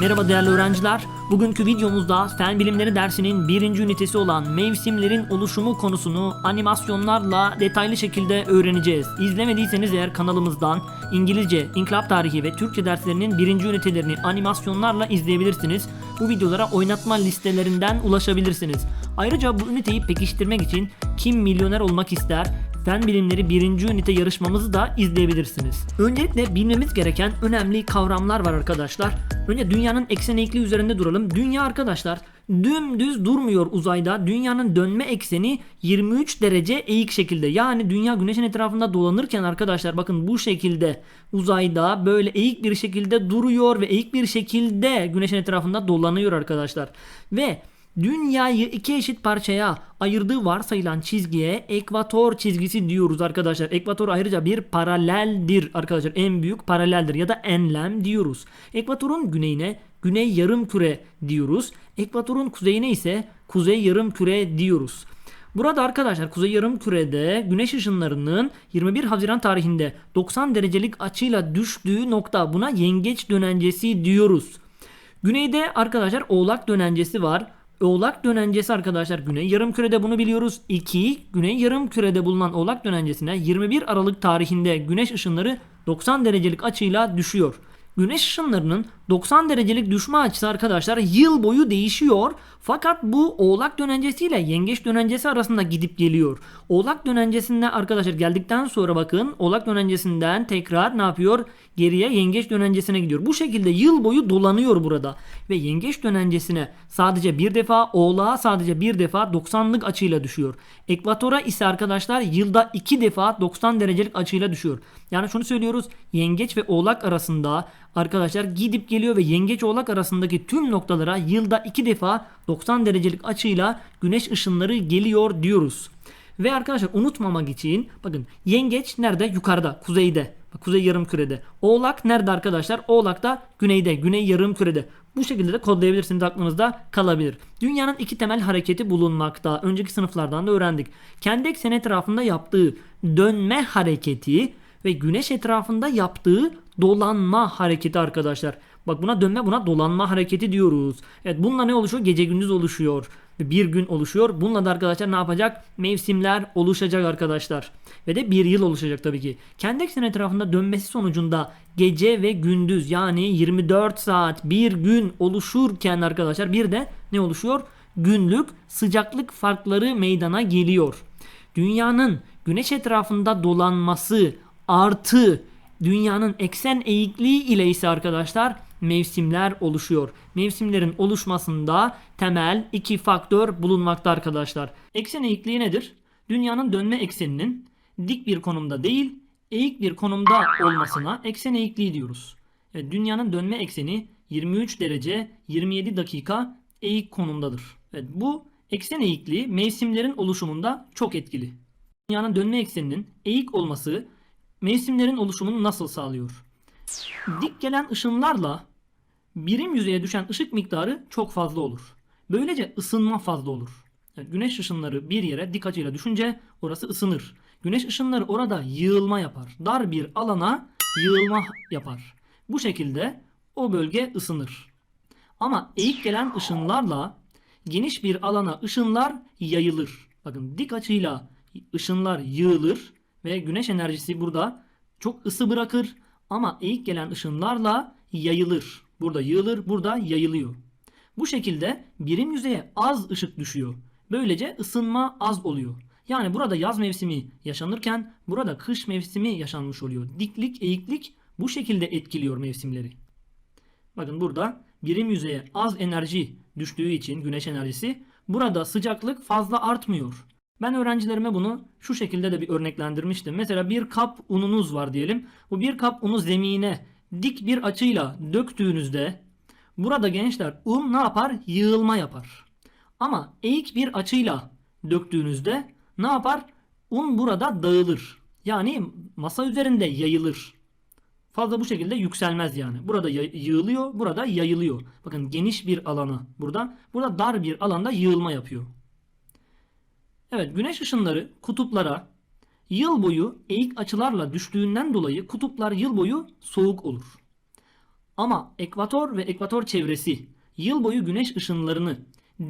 Merhaba değerli öğrenciler. Bugünkü videomuzda fen bilimleri dersinin birinci ünitesi olan mevsimlerin oluşumu konusunu animasyonlarla detaylı şekilde öğreneceğiz. İzlemediyseniz eğer kanalımızdan İngilizce, İnkılap Tarihi ve Türkçe derslerinin birinci ünitelerini animasyonlarla izleyebilirsiniz. Bu videolara oynatma listelerinden ulaşabilirsiniz. Ayrıca bu üniteyi pekiştirmek için Kim Milyoner Olmak ister Fen Bilimleri 1. ünite yarışmamızı da izleyebilirsiniz. Öncelikle bilmemiz gereken önemli kavramlar var arkadaşlar. Önce dünyanın eksen eğikliği üzerinde duralım. Dünya arkadaşlar dümdüz durmuyor uzayda. Dünyanın dönme ekseni 23 derece eğik şekilde. Yani dünya güneşin etrafında dolanırken arkadaşlar bakın bu şekilde uzayda böyle eğik bir şekilde duruyor ve eğik bir şekilde güneşin etrafında dolanıyor arkadaşlar. Ve Dünyayı iki eşit parçaya ayırdığı varsayılan çizgiye ekvator çizgisi diyoruz arkadaşlar. Ekvator ayrıca bir paraleldir arkadaşlar. En büyük paraleldir ya da enlem diyoruz. Ekvatorun güneyine güney yarım küre diyoruz. Ekvatorun kuzeyine ise kuzey yarım küre diyoruz. Burada arkadaşlar kuzey yarım kürede güneş ışınlarının 21 Haziran tarihinde 90 derecelik açıyla düştüğü nokta buna yengeç dönencesi diyoruz. Güneyde arkadaşlar oğlak dönencesi var. Oğlak dönencesi arkadaşlar güney yarım kürede bunu biliyoruz. 2 güney yarım kürede bulunan oğlak dönencesine 21 Aralık tarihinde güneş ışınları 90 derecelik açıyla düşüyor. Güneş ışınlarının 90 derecelik düşme açısı arkadaşlar yıl boyu değişiyor. Fakat bu oğlak dönencesi ile yengeç dönencesi arasında gidip geliyor. Oğlak dönencesinde arkadaşlar geldikten sonra bakın oğlak dönencesinden tekrar ne yapıyor? Geriye yengeç dönencesine gidiyor. Bu şekilde yıl boyu dolanıyor burada. Ve yengeç dönencesine sadece bir defa oğlağa sadece bir defa 90'lık açıyla düşüyor. Ekvatora ise arkadaşlar yılda iki defa 90 derecelik açıyla düşüyor. Yani şunu söylüyoruz. Yengeç ve oğlak arasında arkadaşlar gidip geliyor ve yengeç oğlak arasındaki tüm noktalara yılda iki defa 90 derecelik açıyla güneş ışınları geliyor diyoruz. Ve arkadaşlar unutmamak için bakın yengeç nerede? Yukarıda, kuzeyde. Kuzey yarım kürede. Oğlak nerede arkadaşlar? Oğlak da güneyde, güney yarım kürede. Bu şekilde de kodlayabilirsiniz aklınızda kalabilir. Dünyanın iki temel hareketi bulunmakta. Önceki sınıflardan da öğrendik. Kendi ekseni etrafında yaptığı dönme hareketi ve güneş etrafında yaptığı dolanma hareketi arkadaşlar. Bak buna dönme buna dolanma hareketi diyoruz. Evet bununla ne oluşuyor? Gece gündüz oluşuyor. Bir gün oluşuyor. Bununla da arkadaşlar ne yapacak? Mevsimler oluşacak arkadaşlar. Ve de bir yıl oluşacak tabii ki. Kendi ekseni etrafında dönmesi sonucunda gece ve gündüz yani 24 saat bir gün oluşurken arkadaşlar bir de ne oluşuyor? Günlük sıcaklık farkları meydana geliyor. Dünyanın güneş etrafında dolanması artı dünyanın eksen eğikliği ile ise arkadaşlar mevsimler oluşuyor. Mevsimlerin oluşmasında temel iki faktör bulunmakta arkadaşlar. Eksen eğikliği nedir? Dünyanın dönme ekseninin dik bir konumda değil, eğik bir konumda olmasına eksen eğikliği diyoruz. Evet, dünyanın dönme ekseni 23 derece 27 dakika eğik konumdadır. Evet, bu eksen eğikliği mevsimlerin oluşumunda çok etkili. Dünyanın dönme ekseninin eğik olması mevsimlerin oluşumunu nasıl sağlıyor? Dik gelen ışınlarla birim yüzeye düşen ışık miktarı çok fazla olur. Böylece ısınma fazla olur. Yani güneş ışınları bir yere dik açıyla düşünce orası ısınır. Güneş ışınları orada yığılma yapar. Dar bir alana yığılma yapar. Bu şekilde o bölge ısınır. Ama eğik gelen ışınlarla geniş bir alana ışınlar yayılır. Bakın dik açıyla ışınlar yığılır ve güneş enerjisi burada çok ısı bırakır ama eğik gelen ışınlarla yayılır. Burada yığılır, burada yayılıyor. Bu şekilde birim yüzeye az ışık düşüyor. Böylece ısınma az oluyor. Yani burada yaz mevsimi yaşanırken burada kış mevsimi yaşanmış oluyor. Diklik, eğiklik bu şekilde etkiliyor mevsimleri. Bakın burada birim yüzeye az enerji düştüğü için güneş enerjisi burada sıcaklık fazla artmıyor. Ben öğrencilerime bunu şu şekilde de bir örneklendirmiştim. Mesela bir kap ununuz var diyelim. Bu bir kap unu zemine dik bir açıyla döktüğünüzde burada gençler un ne yapar? Yığılma yapar. Ama eğik bir açıyla döktüğünüzde ne yapar? Un burada dağılır. Yani masa üzerinde yayılır. Fazla bu şekilde yükselmez yani. Burada yığılıyor, burada yayılıyor. Bakın geniş bir alana burada. Burada dar bir alanda yığılma yapıyor. Evet, güneş ışınları kutuplara yıl boyu eğik açılarla düştüğünden dolayı kutuplar yıl boyu soğuk olur. Ama ekvator ve ekvator çevresi yıl boyu güneş ışınlarını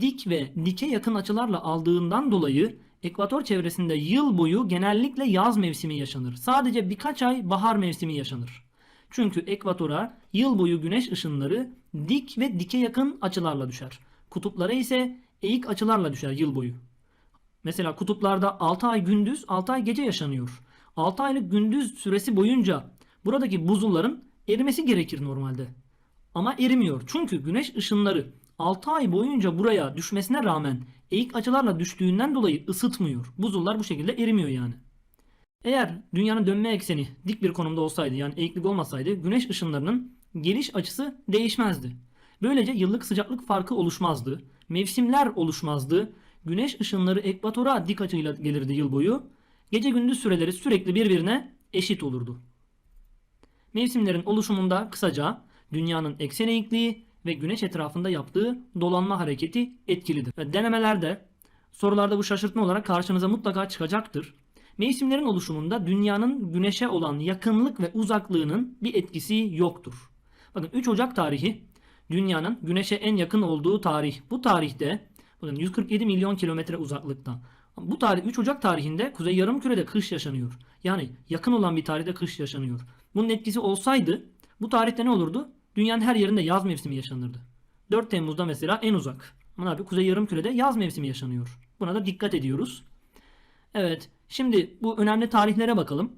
dik ve dike yakın açılarla aldığından dolayı ekvator çevresinde yıl boyu genellikle yaz mevsimi yaşanır. Sadece birkaç ay bahar mevsimi yaşanır. Çünkü ekvatora yıl boyu güneş ışınları dik ve dike yakın açılarla düşer. Kutuplara ise eğik açılarla düşer yıl boyu. Mesela kutuplarda 6 ay gündüz 6 ay gece yaşanıyor. 6 aylık gündüz süresi boyunca buradaki buzulların erimesi gerekir normalde. Ama erimiyor. Çünkü güneş ışınları 6 ay boyunca buraya düşmesine rağmen eğik açılarla düştüğünden dolayı ısıtmıyor. Buzullar bu şekilde erimiyor yani. Eğer dünyanın dönme ekseni dik bir konumda olsaydı yani eğiklik olmasaydı güneş ışınlarının geliş açısı değişmezdi. Böylece yıllık sıcaklık farkı oluşmazdı. Mevsimler oluşmazdı. Güneş ışınları ekvatora dik açıyla gelirdi yıl boyu. Gece gündüz süreleri sürekli birbirine eşit olurdu. Mevsimlerin oluşumunda kısaca dünyanın eksen eğikliği ve güneş etrafında yaptığı dolanma hareketi etkilidir. Ve denemelerde sorularda bu şaşırtma olarak karşınıza mutlaka çıkacaktır. Mevsimlerin oluşumunda dünyanın güneşe olan yakınlık ve uzaklığının bir etkisi yoktur. Bakın 3 Ocak tarihi dünyanın güneşe en yakın olduğu tarih. Bu tarihte bakın 147 milyon kilometre uzaklıkta. Bu tarih 3 Ocak tarihinde Kuzey Yarımküre'de kış yaşanıyor. Yani yakın olan bir tarihte kış yaşanıyor. Bunun etkisi olsaydı bu tarihte ne olurdu? Dünyanın her yerinde yaz mevsimi yaşanırdı. 4 Temmuz'da mesela en uzak. Ama abi Kuzey Yarımküre'de yaz mevsimi yaşanıyor. Buna da dikkat ediyoruz. Evet, şimdi bu önemli tarihlere bakalım.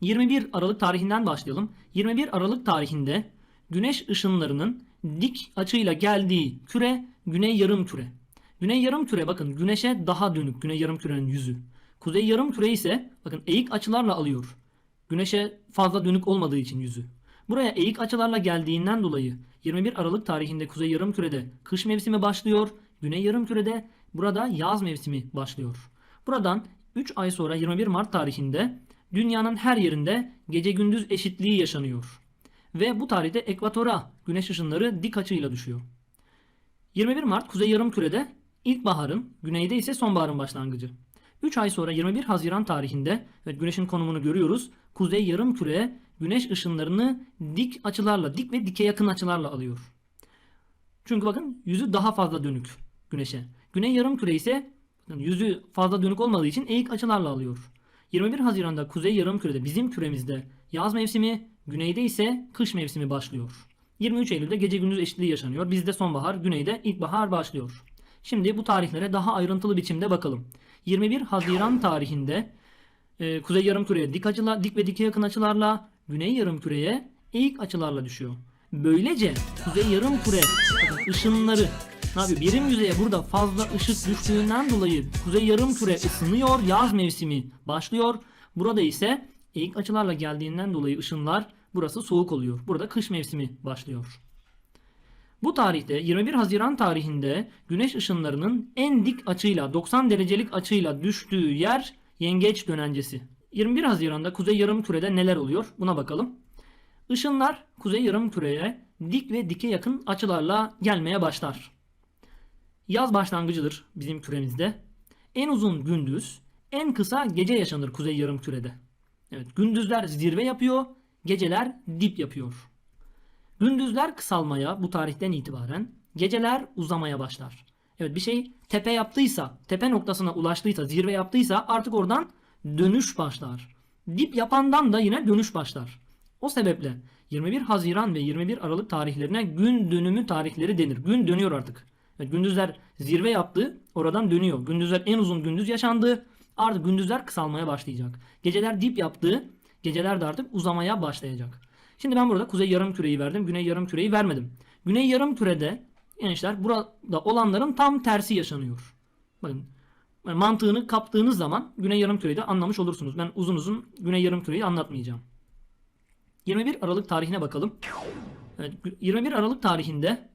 21 Aralık tarihinden başlayalım. 21 Aralık tarihinde güneş ışınlarının dik açıyla geldiği küre güney yarım küre. Güney yarım küre bakın güneşe daha dönük güney yarım kürenin yüzü. Kuzey yarım küre ise bakın eğik açılarla alıyor. Güneşe fazla dönük olmadığı için yüzü. Buraya eğik açılarla geldiğinden dolayı 21 Aralık tarihinde Kuzey Yarımküre'de kış mevsimi başlıyor. Güney Yarımküre'de burada yaz mevsimi başlıyor. Buradan 3 ay sonra 21 Mart tarihinde dünyanın her yerinde gece gündüz eşitliği yaşanıyor. Ve bu tarihte ekvatora güneş ışınları dik açıyla düşüyor. 21 Mart Kuzey Yarımküre'de ilkbaharın, güneyde ise sonbaharın başlangıcı. 3 ay sonra 21 Haziran tarihinde evet güneşin konumunu görüyoruz. Kuzey yarımküre güneş ışınlarını dik açılarla, dik ve dike yakın açılarla alıyor. Çünkü bakın yüzü daha fazla dönük güneşe. Güney yarımküre ise yüzü fazla dönük olmadığı için eğik açılarla alıyor. 21 Haziran'da kuzey yarımkürede bizim küremizde yaz mevsimi, güneyde ise kış mevsimi başlıyor. 23 Eylül'de gece gündüz eşitliği yaşanıyor. Bizde sonbahar, güneyde ilkbahar başlıyor. Şimdi bu tarihlere daha ayrıntılı biçimde bakalım. 21 Haziran tarihinde e, kuzey yarımküreye dik açılar, dik ve dike yakın açılarla, güney yarımküreye eğik açılarla düşüyor. Böylece kuzey yarımküre ışınları ne yapıyor? Birim yüzeye burada fazla ışık düştüğünden dolayı kuzey yarımküre ısınıyor, yaz mevsimi başlıyor. Burada ise eğik açılarla geldiğinden dolayı ışınlar burası soğuk oluyor. Burada kış mevsimi başlıyor. Bu tarihte 21 Haziran tarihinde güneş ışınlarının en dik açıyla 90 derecelik açıyla düştüğü yer Yengeç dönencesi. 21 Haziran'da Kuzey Yarımküre'de neler oluyor? Buna bakalım. Işınlar Kuzey Yarımküre'ye dik ve dike yakın açılarla gelmeye başlar. Yaz başlangıcıdır bizim küremizde. En uzun gündüz, en kısa gece yaşanır Kuzey Yarımküre'de. Evet, gündüzler zirve yapıyor, geceler dip yapıyor. Gündüzler kısalmaya bu tarihten itibaren, geceler uzamaya başlar. Evet bir şey tepe yaptıysa, tepe noktasına ulaştıysa, zirve yaptıysa artık oradan dönüş başlar. Dip yapandan da yine dönüş başlar. O sebeple 21 Haziran ve 21 Aralık tarihlerine gün dönümü tarihleri denir. Gün dönüyor artık. Evet, gündüzler zirve yaptı, oradan dönüyor. Gündüzler en uzun gündüz yaşandı, artık gündüzler kısalmaya başlayacak. Geceler dip yaptı, geceler de artık uzamaya başlayacak. Şimdi ben burada kuzey yarım küreyi verdim, güney yarım küreyi vermedim. Güney yarım kürede gençler burada olanların tam tersi yaşanıyor. Bakın mantığını kaptığınız zaman Güney Yarımküre'yi de anlamış olursunuz. Ben uzun uzun Güney Yarımküre'yi anlatmayacağım. 21 Aralık tarihine bakalım. Evet, 21 Aralık tarihinde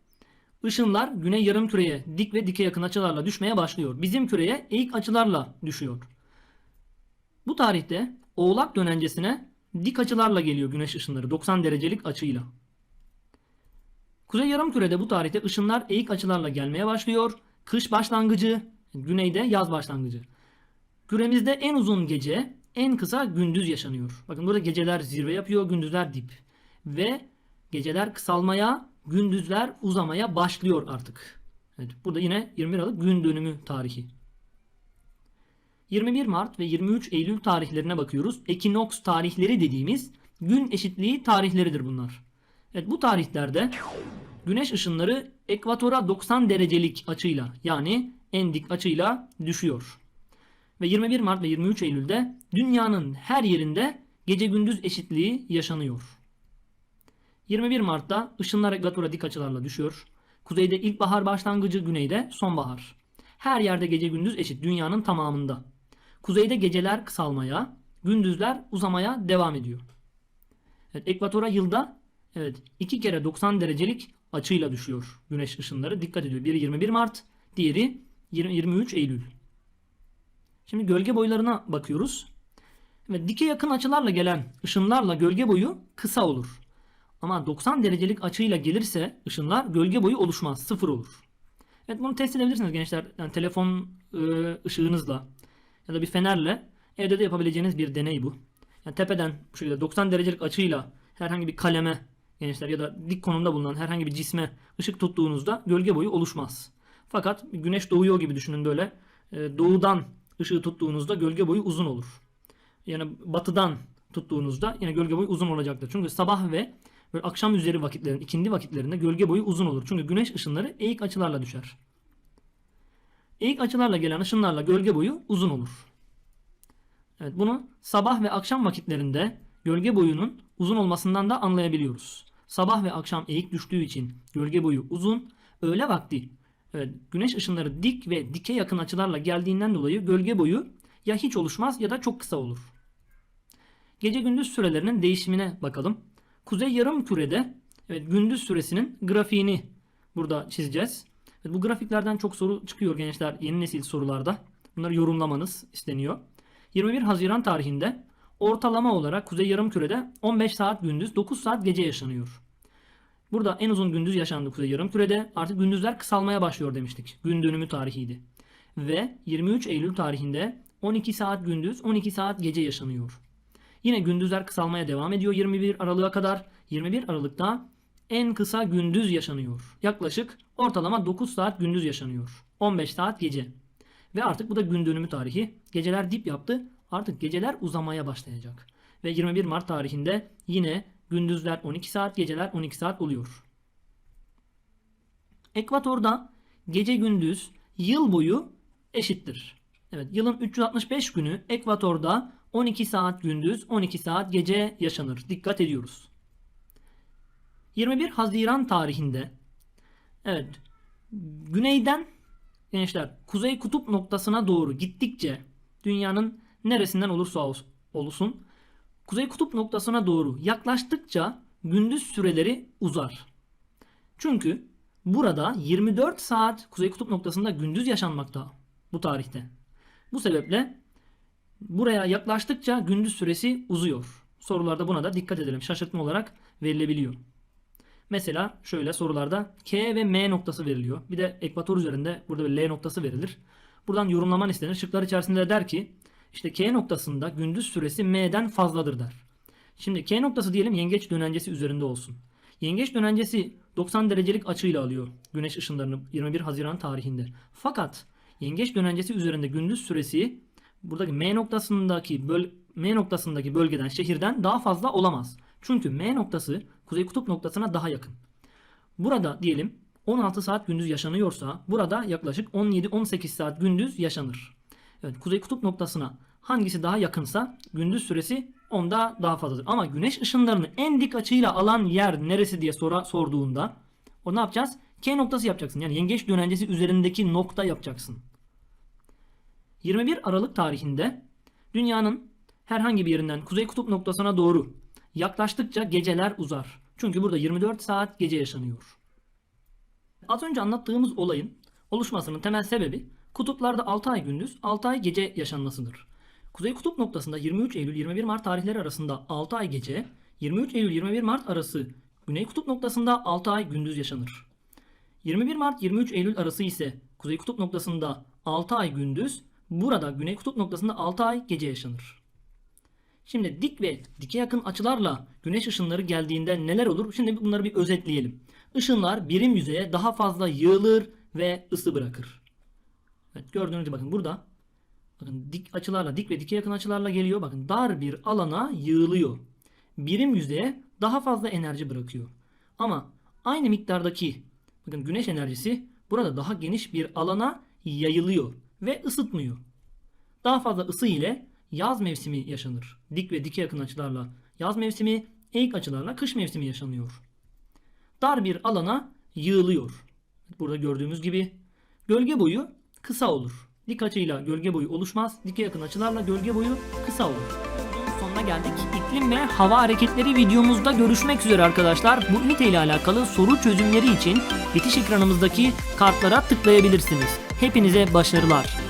ışınlar Güney Yarımküre'ye dik ve dike yakın açılarla düşmeye başlıyor. Bizim küreye eğik açılarla düşüyor. Bu tarihte Oğlak dönencesine dik açılarla geliyor güneş ışınları 90 derecelik açıyla. Kuzey Yarımküre'de bu tarihte ışınlar eğik açılarla gelmeye başlıyor. Kış başlangıcı, güneyde yaz başlangıcı. Küremizde en uzun gece, en kısa gündüz yaşanıyor. Bakın burada geceler zirve yapıyor, gündüzler dip. Ve geceler kısalmaya, gündüzler uzamaya başlıyor artık. Evet, burada yine 21 Aralık gün dönümü tarihi. 21 Mart ve 23 Eylül tarihlerine bakıyoruz. Ekinoks tarihleri dediğimiz gün eşitliği tarihleridir bunlar. Evet bu tarihlerde güneş ışınları ekvatora 90 derecelik açıyla yani en dik açıyla düşüyor. Ve 21 Mart ve 23 Eylül'de dünyanın her yerinde gece gündüz eşitliği yaşanıyor. 21 Mart'ta ışınlar ekvatora dik açılarla düşüyor. Kuzeyde ilkbahar başlangıcı, güneyde sonbahar. Her yerde gece gündüz eşit dünyanın tamamında. Kuzeyde geceler kısalmaya, gündüzler uzamaya devam ediyor. Evet, ekvatora yılda evet iki kere 90 derecelik açıyla düşüyor güneş ışınları. Dikkat ediyor. Biri 21 Mart, diğeri 20 23 Eylül. Şimdi gölge boylarına bakıyoruz. Ve dike yakın açılarla gelen ışınlarla gölge boyu kısa olur. Ama 90 derecelik açıyla gelirse ışınlar gölge boyu oluşmaz. Sıfır olur. Evet bunu test edebilirsiniz gençler. Yani telefon e, ışığınızla ya da bir fenerle evde de yapabileceğiniz bir deney bu. Yani tepeden bu şekilde 90 derecelik açıyla herhangi bir kaleme gençler ya da dik konumda bulunan herhangi bir cisme ışık tuttuğunuzda gölge boyu oluşmaz. Fakat güneş doğuyor gibi düşünün böyle. E, doğudan ışığı tuttuğunuzda gölge boyu uzun olur. Yani batıdan tuttuğunuzda yine gölge boyu uzun olacaktır. Çünkü sabah ve böyle akşam üzeri vakitlerin, ikindi vakitlerinde gölge boyu uzun olur. Çünkü güneş ışınları eğik açılarla düşer. Eğik açılarla gelen ışınlarla gölge boyu uzun olur. Evet, bunu sabah ve akşam vakitlerinde gölge boyunun uzun olmasından da anlayabiliyoruz. Sabah ve akşam eğik düştüğü için gölge boyu uzun, öğle vakti evet, güneş ışınları dik ve dike yakın açılarla geldiğinden dolayı gölge boyu ya hiç oluşmaz ya da çok kısa olur. Gece gündüz sürelerinin değişimine bakalım. Kuzey yarım kürede evet, gündüz süresinin grafiğini burada çizeceğiz. Bu grafiklerden çok soru çıkıyor gençler yeni nesil sorularda. Bunları yorumlamanız isteniyor. 21 Haziran tarihinde ortalama olarak Kuzey Yarımküre'de 15 saat gündüz 9 saat gece yaşanıyor. Burada en uzun gündüz yaşandı Kuzey Yarımküre'de. Artık gündüzler kısalmaya başlıyor demiştik. Gün dönümü tarihiydi. Ve 23 Eylül tarihinde 12 saat gündüz 12 saat gece yaşanıyor. Yine gündüzler kısalmaya devam ediyor 21 Aralık'a kadar. 21 Aralık'ta en kısa gündüz yaşanıyor. Yaklaşık ortalama 9 saat gündüz yaşanıyor. 15 saat gece. Ve artık bu da gün dönümü tarihi. Geceler dip yaptı. Artık geceler uzamaya başlayacak. Ve 21 Mart tarihinde yine gündüzler 12 saat, geceler 12 saat oluyor. Ekvatorda gece gündüz yıl boyu eşittir. Evet, yılın 365 günü ekvatorda 12 saat gündüz, 12 saat gece yaşanır. Dikkat ediyoruz. 21 Haziran tarihinde evet güneyden gençler kuzey kutup noktasına doğru gittikçe dünyanın neresinden olursa olsun kuzey kutup noktasına doğru yaklaştıkça gündüz süreleri uzar. Çünkü burada 24 saat kuzey kutup noktasında gündüz yaşanmakta bu tarihte. Bu sebeple buraya yaklaştıkça gündüz süresi uzuyor. Sorularda buna da dikkat edelim. Şaşırtma olarak verilebiliyor. Mesela şöyle sorularda K ve M noktası veriliyor. Bir de ekvator üzerinde burada bir L noktası verilir. Buradan yorumlaman istenir. Şıklar içerisinde de der ki işte K noktasında gündüz süresi M'den fazladır der. Şimdi K noktası diyelim yengeç dönencesi üzerinde olsun. Yengeç dönencesi 90 derecelik açıyla alıyor güneş ışınlarını 21 Haziran tarihinde. Fakat yengeç dönencesi üzerinde gündüz süresi buradaki M noktasındaki böl M noktasındaki bölgeden şehirden daha fazla olamaz. Çünkü M noktası kuzey kutup noktasına daha yakın. Burada diyelim 16 saat gündüz yaşanıyorsa burada yaklaşık 17-18 saat gündüz yaşanır. Evet kuzey kutup noktasına hangisi daha yakınsa gündüz süresi onda daha fazladır. Ama güneş ışınlarını en dik açıyla alan yer neresi diye sora, sorduğunda o ne yapacağız? K noktası yapacaksın. Yani yengeç dönencesi üzerindeki nokta yapacaksın. 21 Aralık tarihinde dünyanın herhangi bir yerinden kuzey kutup noktasına doğru yaklaştıkça geceler uzar. Çünkü burada 24 saat gece yaşanıyor. Az önce anlattığımız olayın oluşmasının temel sebebi kutuplarda 6 ay gündüz 6 ay gece yaşanmasıdır. Kuzey kutup noktasında 23 Eylül 21 Mart tarihleri arasında 6 ay gece, 23 Eylül 21 Mart arası Güney kutup noktasında 6 ay gündüz yaşanır. 21 Mart 23 Eylül arası ise Kuzey kutup noktasında 6 ay gündüz, burada Güney kutup noktasında 6 ay gece yaşanır. Şimdi dik ve dike yakın açılarla güneş ışınları geldiğinde neler olur? Şimdi bunları bir özetleyelim. Işınlar birim yüzeye daha fazla yığılır ve ısı bırakır. Evet, gördüğünüz gibi bakın burada bakın dik açılarla dik ve dike yakın açılarla geliyor. Bakın dar bir alana yığılıyor. Birim yüzeye daha fazla enerji bırakıyor. Ama aynı miktardaki bakın güneş enerjisi burada daha geniş bir alana yayılıyor ve ısıtmıyor. Daha fazla ısı ile yaz mevsimi yaşanır. Dik ve dike yakın açılarla yaz mevsimi, eğik açılarla kış mevsimi yaşanıyor. Dar bir alana yığılıyor. Burada gördüğümüz gibi gölge boyu kısa olur. Dik açıyla gölge boyu oluşmaz. Dike yakın açılarla gölge boyu kısa olur. Sonuna geldik. İklim ve hava hareketleri videomuzda görüşmek üzere arkadaşlar. Bu ünite ile alakalı soru çözümleri için bitiş ekranımızdaki kartlara tıklayabilirsiniz. Hepinize başarılar.